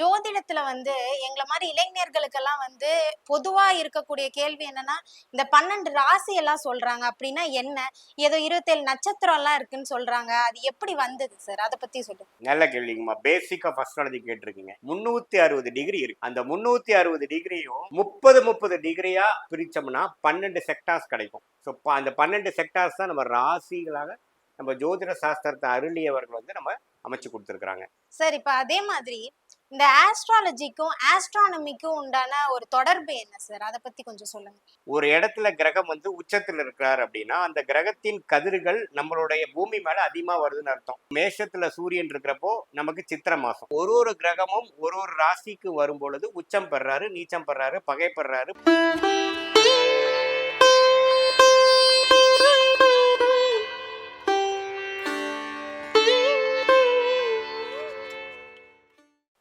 ஜோதிடத்துல வந்து எங்களை மாதிரி இளைஞர்களுக்கெல்லாம் வந்து பொதுவா இருக்கக்கூடிய கேள்வி என்னன்னா இந்த பன்னெண்டு ராசி எல்லாம் சொல்றாங்க அப்படின்னா என்ன? ஏதோ இருபத்தேழு நட்சத்திரம் எல்லாம் இருக்குன்னு சொல்றாங்க. அது எப்படி வந்தது சார் அதை பத்தி சொல்லுங்க. நல்ல கேள்விங்கம்மா. பேசிக்கா ஆஃப் கேட்டிருக்கீங்க. முன்னூத்தி அறுபது டிகிரி இருக்கு. அந்த முன்னூத்தி அறுபது டிகிரியும் முப்பது முப்பது டிகிரியா பிரிச்சோம்னா பன்னெண்டு செக்டார்ஸ் கிடைக்கும். ஸோ அந்த பன்னெண்டு செக்டார்ஸ் தான் நம்ம ராசிகளாக நம்ம ஜோதிட சாஸ்திரத்தை அருளியவர்கள் வந்து நம்ம அமைச்சு கொடுத்துருக்குறாங்க. சார் இப்ப அதே மாதிரி இந்த ஆஸ்ட்ராலஜிக்கும் ஆஸ்ட்ரானமிக்கும் உண்டான ஒரு தொடர்பு என்ன சார் அதை பத்தி கொஞ்சம் சொல்லுங்க. ஒரு இடத்துல கிரகம் வந்து உச்சத்தில் இருக்கிறார் அப்படின்னா அந்த கிரகத்தின் கதிர்கள் நம்மளுடைய பூமி மேல அதிகமா வருதுன்னு அர்த்தம். மேஷத்துல சூரியன் இருக்கிறப்போ நமக்கு சித்திர மாசம். ஒரு ஒரு கிரகமும் ஒரு ஒரு ராசிக்கு வரும் பொழுது உச்சம் பெறாரு நீச்சம் பெறாரு பகை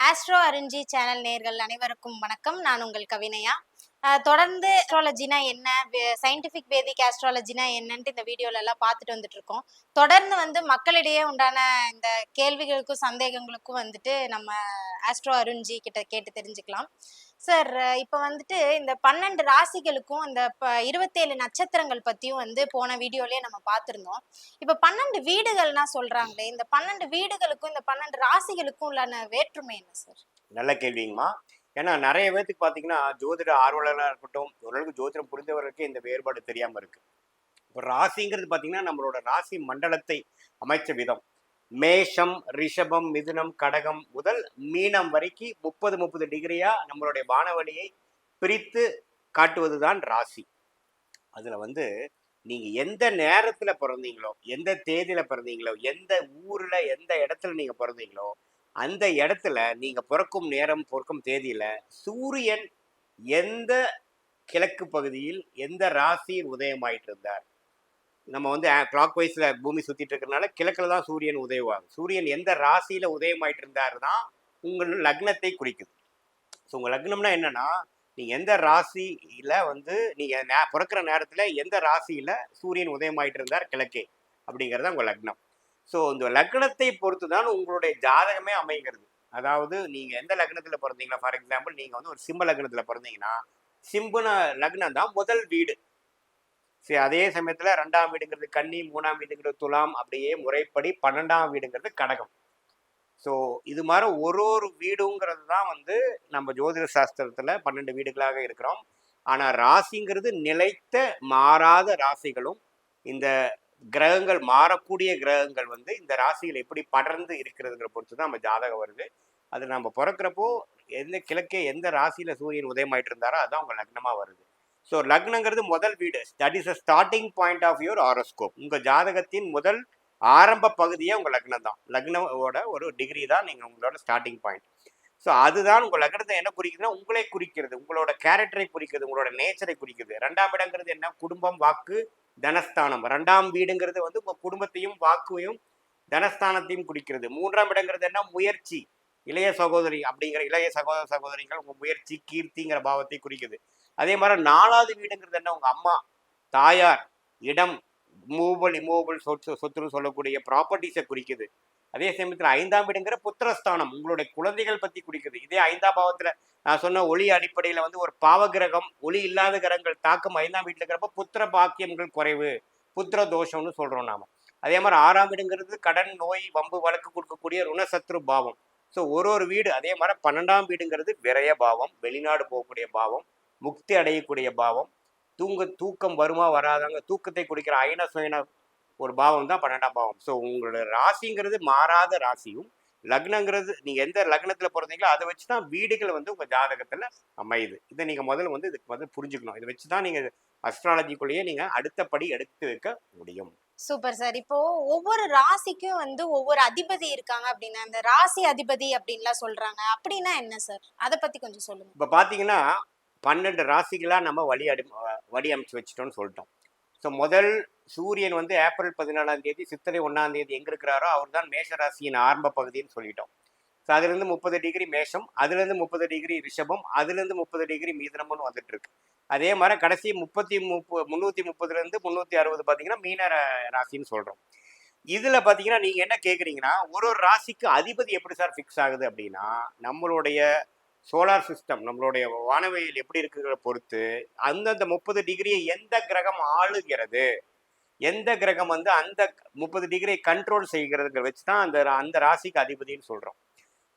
ஆஸ்ட்ரோ அருஞ்சி சேனல் நேர்கள் அனைவருக்கும் வணக்கம். நான் உங்கள் கவினையா தொடர்ந்து ஆஸ்ட்ராலஜினா என்ன? சயின்டிஃபிக் வேதிக் ஆஸ்ட்ராலஜினா என்னன்ட்டு இந்த வீடியோல எல்லாம் பார்த்துட்டு வந்துட்டு இருக்கோம் தொடர்ந்து வந்து மக்களிடையே உண்டான இந்த கேள்விகளுக்கும் சந்தேகங்களுக்கும் வந்துட்டு நம்ம ஆஸ்ட்ரோ அருண்ஜி கிட்ட கேட்டு தெரிஞ்சுக்கலாம். சார் இப்போ வந்துட்டு இந்த பன்னெண்டு ராசிகளுக்கும் இந்த ப- இருபத்தேழு நட்சத்திரங்கள் பத்தியும் வந்து போன வீடியோலயே நம்ம பார்த்துருந்தோம் இப்போ பன்னெண்டு வீடுகள்னா சொல்றாங்களே இந்த பன்னெண்டு வீடுகளுக்கும் இந்த பன்னெண்டு ராசிகளுக்கும் உள்ளான வேற்றுமை என்ன சார் நல்ல கேள்விங்கம்மா. ஏன்னா நிறைய பேர்த்துக்கு பார்த்தீங்கன்னா ஜோதிட ஆர்வலராக இருக்கட்டும் ஓரளவுக்கு ஜோதிடம் புரிந்தவர்களுக்கு இந்த வேறுபாடு தெரியாமல் இருக்கு. இப்போ ராசிங்கிறது பார்த்தீங்கன்னா நம்மளோட ராசி மண்டலத்தை அமைச்ச விதம். மேஷம் ரிஷபம் மிதுனம் கடகம் முதல் மீனம் வரைக்கும் முப்பது முப்பது டிகிரியா நம்மளுடைய வானவழியை பிரித்து காட்டுவது தான் ராசி. அதில் வந்து நீங்கள் எந்த நேரத்தில் பிறந்தீங்களோ எந்த தேதியில் பிறந்தீங்களோ எந்த ஊரில் எந்த இடத்துல நீங்கள் பிறந்தீங்களோ அந்த இடத்துல நீங்க பிறக்கும் நேரம் பிறக்கும் தேதியில சூரியன் எந்த கிழக்கு பகுதியில் எந்த ராசியில் உதயமாயிட்டு இருந்தார் நம்ம வந்து கிளாக் வைஸில் பூமி சுற்றிட்டு இருக்கிறனால கிழக்கில் தான் சூரியன் உதயமாகும் சூரியன் எந்த ராசியில் உதயமாயிட்டு இருந்தார் தான் உங்கள் லக்னத்தை குறிக்குது. ஸோ உங்கள் லக்னம்னா என்னென்னா நீங்கள் எந்த ராசியில் வந்து நீங்கள் நே- பிறக்கிற நேரத்தில் எந்த ராசியில் சூரியன் உதயமாயிட்டு இருந்தார் கிழக்கே? அப்படிங்கிறது உங்கள் லக்னம். ஸோ இந்த லக்னத்தை பொறுத்து தான் உங்களுடைய ஜாதகமே அமைகிறது. அதாவது நீங்கள் எந்த லக்னத்தில் பிறந்தீங்களா ஃபார் எக்ஸாம்பிள் நீங்கள் வந்து ஒரு சிம்ம லக்னத்தில் பிறந்தீங்கன்னா சிம்புன லக்னம் தான் முதல் வீடு. சரி அதே சமயத்தில் ரெண்டாம் வீடுங்கிறது கன்னி மூணாம் வீடுங்கிறது துலாம் அப்படியே முறைப்படி பன்னெண்டாம் வீடுங்கிறது கடகம். ஸோ இது மாதிரி ஒரு ஒரு வீடுங்கிறது தான் வந்து நம்ம ஜோதிட சாஸ்திரத்தில் பன்னெண்டு வீடுகளாக இருக்கிறோம். ஆனால் ராசிங்கிறது நிலைத்த மாறாத ராசிகளும் இந்த கிரகங்கள் மாறக்கூடிய கிரகங்கள் வந்து இந்த ராசியில் எப்படி படர்ந்து இருக்கிறதுங்கிற பொறுத்து தான் நம்ம ஜாதகம் வருது. அது நம்ம பிறக்கிறப்போ எந்த கிழக்கே எந்த ராசியில் சூரியன் உதயமாயிட்டு இருந்தாரோ அதுதான் உங்கள் லக்னமாக வருது. ஸோ லக்னங்கிறது முதல் வீடு. That is a starting point of your horoscope உங்கள் ஜாதகத்தின் முதல் ஆரம்ப பகுதியே உங்கள் லக்னம் தான் லக்னோட ஒரு டிகிரி தான் நீங்கள் உங்களோட ஸ்டார்டிங் பாயிண்ட் ஸோ அதுதான் உங்கள் லக்னத்தை என்ன குறிக்குதுன்னா உங்களே குறிக்கிறது. உங்களோட கேரக்டரை குறிக்கிறது உங்களோட நேச்சரை குறிக்குது. ரெண்டாம் இடங்கிறது என்ன? குடும்பம் வாக்கு தனஸ்தானம். ரெண்டாம் வீடுங்கிறது வந்து உங்கள் குடும்பத்தையும் வாக்குவையும் தனஸ்தானத்தையும் குறிக்கிறது. மூன்றாம் இடங்கிறது என்ன? முயற்சி. இளைய சகோதரி அப்படிங்கிற இளைய சகோதர சகோதரிகள் உங்கள் முயற்சி கீர்த்திங்கிற பாவத்தை குறிக்குது. அதே மாதிரி நாலாவது வீடுங்கிறது என்ன? உங்கள் அம்மா தாயார் இடம் மூவபிள் இமூவபிள் சொத்து சொத்துன்னு சொல்லக்கூடிய ப்ராப்பர்ட்டிஸை குறிக்குது. அதே சமயத்தில் ஐந்தாம் வீடுங்கிற புத்திரஸ்தானம் உங்களுடைய குழந்தைகள் பற்றி குறிக்குது. இதே ஐந்தாம் பாவத்தில் நான் சொன்ன ஒளி அடிப்படையில் வந்து ஒரு பாவகிரகம் ஒளி இல்லாத கிரகங்கள் தாக்கம் ஐந்தாம் வீட்டில் இருக்கிறப்ப புத்திர பாக்கியங்கள் குறைவு புத்திர தோஷம்னு சொல்கிறோம் நாம். அதே மாதிரி ஆறாம் வீடுங்கிறது கடன் நோய் வம்பு வழக்கு கொடுக்கக்கூடிய ருணசத்ரு பாவம். ஸோ ஒரு ஒரு வீடு அதே மாதிரி பன்னெண்டாம் வீடுங்கிறது விரய பாவம் வெளிநாடு போகக்கூடிய பாவம் முக்தி அடையக்கூடிய பாவம். தூங்க தூக்கம் வருமா வராதாங்க. தூக்கத்தை குடிக்கிற அயன சுயன ஒரு பாவம் தான் பன்னெண்டாம் பாவம். ஸோ உங்களோட ராசிங்கிறது மாறாத ராசியும் லக்னங்கிறது நீங்க எந்த லக்னத்துல பிறந்தீங்களோ அதை வச்சு தான் வீடுகள் வந்து உங்க ஜாதகத்துல அமையுது. இதை நீங்க முதல்ல வந்து இதுக்கு வந்து புரிஞ்சுக்கணும். இதை வச்சு தான் நீங்க அஸ்ட்ராலஜிக்குள்ளேயே நீங்க அடுத்த படி எடுத்து வைக்க முடியும். Super sir. இப்போ ஒவ்வொரு ராசிக்கும் வந்து ஒவ்வொரு அதிபதி இருக்காங்க அப்படின்னா அந்த ராசி அதிபதி அப்படின்லாம் சொல்றாங்க. அப்படின்னா என்ன சார்? அதை பத்தி கொஞ்சம் சொல்லுங்க. இப்போ பார்த்தீங்கன்னா பன்னெண்டு ராசிகளாக நம்ம வழி அடி வழி அமைச்சு வச்சிட்டோம்னு சொல்லிட்டோம். ஸோ முதல் சூரியன் வந்து ஏப்ரல் பதினாலாம் தேதி சித்திரை ஒன்றாம் தேதி எங்கே இருக்கிறாரோ அவர் தான் மேஷ ராசியின் ஆரம்ப பகுதின்னு சொல்லிட்டோம். ஸோ அதுலேருந்து முப்பது டிகிரி மேஷம் அதுலேருந்து முப்பது டிகிரி ரிஷபம் அதுலேருந்து முப்பது டிகிரி மீதனமும் வந்துட்டு இருக்கு. அதே மாதிரி கடைசி முப்பத்தி முப்ப முந்நூற்றி முப்பதுலேருந்து முந்நூற்றி அறுபது பார்த்தீங்கன்னா மீன ராசின்னு சொல்கிறோம் இதில் பார்த்தீங்கன்னா நீங்கள் என்ன கேட்குறீங்கன்னா ஒரு ஒரு ராசிக்கு அதிபதி எப்படி சார் ஃபிக்ஸ் ஆகுது அப்படின்னா நம்மளுடைய சோலார் சிஸ்டம் நம்மளுடைய வானவியல் எப்படி இருக்கிறத பொறுத்து அந்தந்த முப்பது டிகிரியை எந்த கிரகம் ஆளுகிறது? எந்த கிரகம் வந்து அந்த முப்பது டிகிரியை கண்ட்ரோல் செய்கிறதுங்க வச்சு தான் அந்த அந்த ராசிக்கு அதிபதின்னு சொல்கிறோம்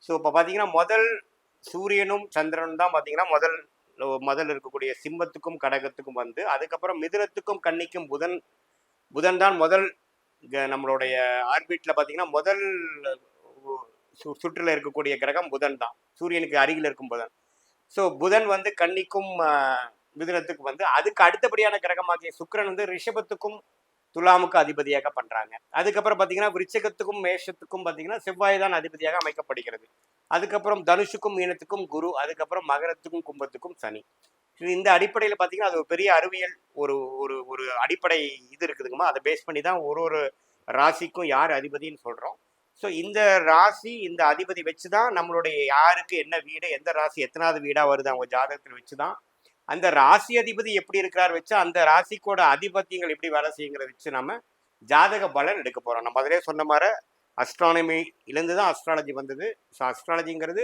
ஸோ இப்போ பார்த்தீங்கன்னா முதல் சூரியனும் சந்திரனும் தான் பார்த்தீங்கன்னா முதல் முதல் இருக்கக்கூடிய சிம்மத்துக்கும் கடகத்துக்கும் வந்து அதுக்கப்புறம் மிதுனத்துக்கும் கன்னிக்கும் புதன் புதன் தான் முதல் க- நம்மளுடைய ஆர்பிட்டில் பார்த்தீங்கன்னா முதல் சு- சுற்றில் இருக்கக்கூடிய கிரகம் புதன் தான். சூரியனுக்கு அருகில் இருக்கும் புதன். ஸோ புதன் வந்து கன்னிக்கும் மிதுனத்துக்கு வந்து அதுக்கு அடுத்தபடியான கிரகமாகிய சுக்கிரன் வந்து ரிஷபத்துக்கும் துலாமுக்கு அதிபதியாக பண்ணுறாங்க அதுக்கப்புறம் பார்த்தீங்கன்னா விருச்சகத்துக்கும் மேஷத்துக்கும் பார்த்தீங்கன்னா செவ்வாய் தான் அதிபதியாக அமைக்கப்படுகிறது. அதுக்கப்புறம் தனுஷுக்கும் மீனத்துக்கும் குரு அதுக்கப்புறம் மகரத்துக்கும் கும்பத்துக்கும் சனி. இது இந்த அடிப்படையில் பார்த்தீங்கன்னா அது ஒரு பெரிய அறிவியல் ஒரு ஒரு ஒரு அடிப்படை இது இருக்குதுங்கம்மா. அதை பேஸ் பண்ணி தான் ஒரு ஒரு ராசிக்கும் யார் அதிபதின்னு சொல்கிறோம் ஸோ இந்த ராசி இந்த அதிபதி வச்சு தான் நம்மளுடைய யாருக்கு என்ன வீடு எந்த ராசி எத்தனாவது வீடாக வருது அவங்க ஜாதகத்தில் வச்சு தான் அந்த ராசி அதிபதி எப்படி இருக்கிறார் வச்சு அந்த ராசிக்கோட அதிபத்தியங்கள் எப்படி வேலை செய்யுங்கிறத வச்சு நம்ம ஜாதக பலன் எடுக்க போகிறோம் நம்ம அதிலே சொன்ன மாதிரி அஸ்ட்ரானமிலேருந்து தான் அஸ்ட்ராலஜி வந்தது. So அஸ்ட்ராலஜிங்கிறது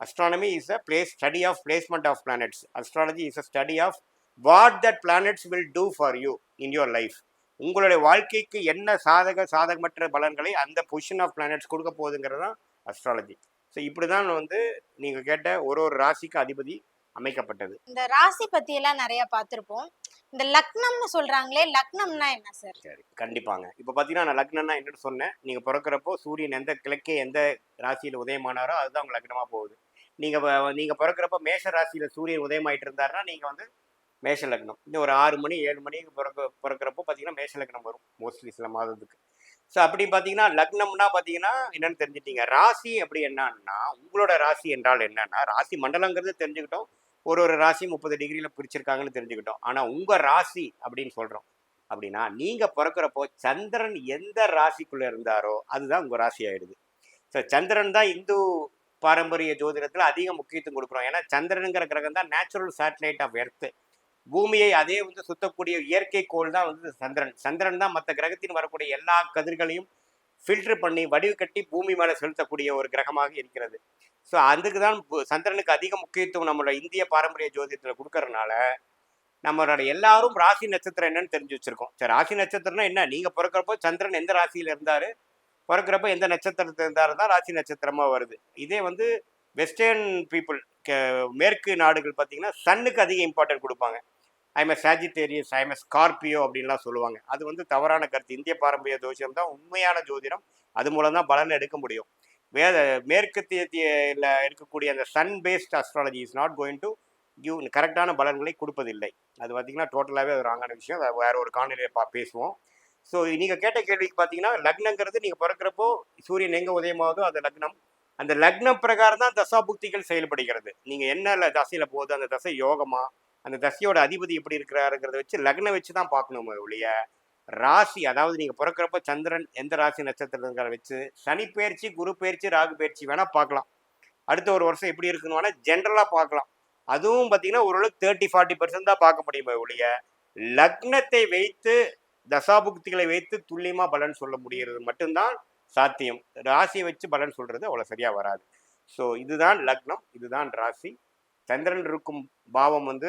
astronomy is a place study of placement of planets astrology is a study of what that planets will do for you in your life உங்களுடைய வாழ்க்கைக்கு என்ன சாதக சாதகமற்ற பலன்களை அந்த பொசிஷன் ஆஃப் பிளானட்ஸ் கொடுக்க போகுதுங்கிறது தான் அஸ்ட்ராலஜி ஸோ இப்படி தான் வந்து நீங்கள் கேட்ட ஒரு ஒரு ராசிக்கு அதிபதி அமைக்கப்பட்டது. இந்த ராசி பத்தி எல்லாம் நிறைய பார்த்திருப்போம். இந்த லக்னம்னு சொல்றாங்களே லக்னம்னா என்ன சார் சரி கண்டிப்பாங்க. இப்போ பார்த்தீங்கன்னா நான் லக்னம்னா என்னன்னு சொன்னேன். நீங்கள் பிறக்கிறப்போ சூரியன் எந்த கிழக்கே எந்த ராசியில் உதயமானாரோ அதுதான் உங்க லக்னமாக போகுது. நீங்கள் நீங்கள் பிறக்கிறப்ப மேஷ ராசியில் சூரியன் உதயமாயிட்டு இருந்தாருன்னா நீங்கள் வந்து மேஷ லக்னம். இன்னும் ஒரு ஆறு மணி ஏழு மணிக்கு பிறக்க பிறக்கிறப்போ பார்த்தீங்கன்னா மேஷ லக்னம் வரும். மோஸ்ட்லி சில மாதத்துக்கு ஸோ அப்படி பார்த்தீங்கன்னா லக்னம்னா பார்த்தீங்கன்னா என்னென்னு தெரிஞ்சிட்டீங்க. ராசி அப்படி என்னன்னா உங்களோட ராசி என்றால் என்னன்னா ராசி மண்டலங்கிறது தெரிஞ்சுக்கிட்டோம். ஒரு ஒரு ராசி முப்பது டிகிரியில் பிரிச்சிருக்காங்கன்னு தெரிஞ்சுக்கிட்டோம். ஆனால் உங்கள் ராசி அப்படின்னு சொல்கிறோம் அப்படின்னா நீங்கள் பிறக்கிறப்போ சந்திரன் எந்த ராசிக்குள்ளே இருந்தாரோ அதுதான் உங்கள் ராசி ஆயிடுது. ஸோ சந்திரன் தான் இந்து பாரம்பரிய ஜோதிடத்தில் அதிக முக்கியத்துவம் கொடுக்குறோம். ஏன்னா சந்திரனுங்கிற கிரகம் தான் நேச்சுரல் சேட்டலைட் ஆஃப் எர்த்து பூமியை அதே வந்து சுத்தக்கூடிய இயற்கை கோள் தான் வந்து சந்திரன். சந்திரன் தான் மற்ற கிரகத்தின் வரக்கூடிய எல்லா கதிர்களையும் ஃபில்டர் பண்ணி வடிவு கட்டி பூமி மேலே செலுத்தக்கூடிய ஒரு கிரகமாக இருக்கிறது. ஸோ அதுக்கு தான் சந்திரனுக்கு அதிக முக்கியத்துவம் நம்மளோட இந்திய பாரம்பரிய ஜோதிடத்தில் கொடுக்கறதுனால நம்மளோட எல்லாரும் ராசி நட்சத்திரம் என்னன்னு தெரிஞ்சு வச்சுருக்கோம். சரி ராசி நட்சத்திரம்னா என்ன? நீங்கள் பிறக்கிறப்போ சந்திரன் எந்த ராசியில் இருந்தார்? பிறக்கிறப்ப எந்த நட்சத்திரத்தில் இருந்தார் தான் ராசி நட்சத்திரமாக வருது. இதே வந்து வெஸ்டர்ன் பீப்புள் மேற்கு நாடுகள் பார்த்தீங்கன்னா சன்னுக்கு அதிக இம்பார்ட்டன்ட் கொடுப்பாங்க. I'm a Sagittarius I'm a Scorpio அப்படின்லாம் சொல்லுவாங்க. அது வந்து தவறான கருத்து. இந்திய பாரம்பரிய ஜோதிடம் தான் உண்மையான ஜோதிடம். அது மூலம் தான் பலன் எடுக்க முடியும். வேத மேற்கத்தியில் இருக்கக்கூடிய அந்த sun based astrology is not going to give கரெக்டான பலன்களை கொடுப்பதில்லை. அது பார்த்தீங்கன்னா டோட்டலாகவே அது ராங்கான விஷயம். அதை வேறு ஒரு காணொலியில் பா பேசுவோம். ஸோ நீங்கள் கேட்ட கேள்விக்கு பார்த்தீங்கன்னா லக்னங்கிறது நீங்கள் பிறக்கிறப்போ சூரியன் எங்கே உதயமாகுதோ அந்த லக்னம். அந்த லக்னம் பிரகாரம் தான் தசாபுக்திகள் செயல்படுகிறது. நீங்கள் என்ன இல்லை தசையில் போகுது அந்த தசை யோகமா? அந்த தசையோட அதிபதி எப்படி இருக்கிறாருங்கிறத வச்சு லக்னம் வச்சு தான் பார்க்கணும் ஒழிய ராசி அதாவது நீங்கள் பிறக்கிறப்ப சந்திரன் எந்த ராசி நட்சத்திரங்கிற வச்சு சனி பயிற்சி குரு பயிற்சி ராகு பயிற்சி வேணால் பார்க்கலாம். அடுத்த ஒரு வருஷம் எப்படி இருக்குன்னு வேணால் ஜென்ரலாக பார்க்கலாம். அதுவும் பார்த்தீங்கன்னா ஓரளவுக்கு தேர்ட்டி ஃபார்ட்டி பர்சன்ட் தான் பார்க்க முடியுமே ஒழிய லக்னத்தை வைத்து தசாபுக்திகளை வைத்து துல்லியமாக பலன் சொல்ல முடிகிறது மட்டும்தான் சாத்தியம். ராசியை வச்சு பலன் சொல்கிறது அவ்வளோ சரியாக வராது. ஸோ இதுதான் லக்னம் இதுதான் ராசி. சந்திரன் இருக்கும் பாவம் வந்து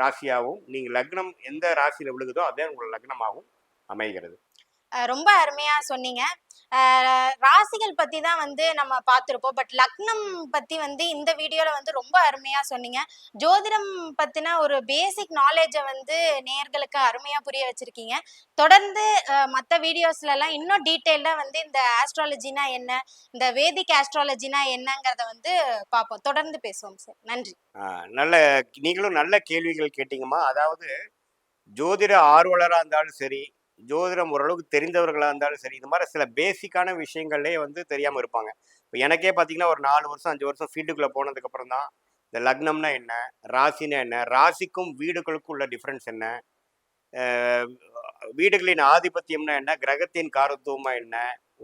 ராசியாகவும் நீங்கள் லக்னம் எந்த ராசியில் விழுகுதோ அதே உங்களோட லக்னமாகவும் அமைகிறது. ரொம்ப அருமையா சொன்னீங்க. ராசிகள் பத்தி தான் வந்து நம்ம பார்த்துருப்போம். பட் லக்னம் பத்தி வந்து இந்த வீடியோல வந்து ரொம்ப அருமையா சொன்னீங்க. ஜோதிடம் பத்தின ஒரு பேசிக் நாலேஜை வந்து நேர்களுக்கு அருமையா புரிய வச்சிருக்கீங்க. தொடர்ந்து மற்ற வீடியோஸ்ல எல்லாம் இன்னும் டீட்டெயிலா வந்து இந்த ஆஸ்ட்ராலஜினா என்ன இந்த வேதிக் ஆஸ்ட்ராலஜினா என்னங்கிறத வந்து பார்ப்போம். தொடர்ந்து பேசுவோம் சார். நன்றி. நல்ல நீங்களும் நல்ல கேள்விகள் கேட்டீங்கம்மா. அதாவது ஜோதிட ஆர்வலராக இருந்தாலும் சரி ஜோதிடம் ஓரளவுக்கு தெரிந்தவர்களாக இருந்தாலும் சரி இது மாதிரி சில பேசிக்கான விஷயங்கள்லேயே வந்து தெரியாமல் இருப்பாங்க. இப்போ எனக்கே பார்த்தீங்கன்னா ஒரு நாலு வருஷம் அஞ்சு வருஷம் ஃபீல்டுக்குள்ளே போனதுக்கப்புறம் தான் இந்த லக்னம்னா என்ன ராசினா என்ன ராசிக்கும் வீடுகளுக்கும் உள்ள டிஃப்ரென்ஸ் என்ன வீடுகளின் ஆதிபத்தியம்னா என்ன கிரகத்தின் காரத்துவமா என்ன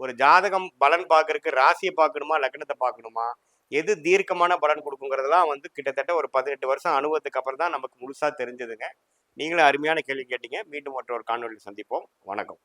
ஒரு ஜாதகம் பலன் பார்க்கறதுக்கு ராசியை பார்க்கணுமா லக்னத்தை பார்க்கணுமா எது தீர்க்கமான பலன் கொடுக்குங்கிறதெல்லாம் வந்து கிட்டத்தட்ட ஒரு பதினெட்டு வருஷம் அனுபவத்துக்கு அப்புறம் தான் நமக்கு முழுசாக தெரிஞ்சதுங்க. நீங்களும் அருமையான கேள்வி கேட்டீங்க. மீண்டும் மற்றொரு காணொலியில் சந்திப்போம். வணக்கம்.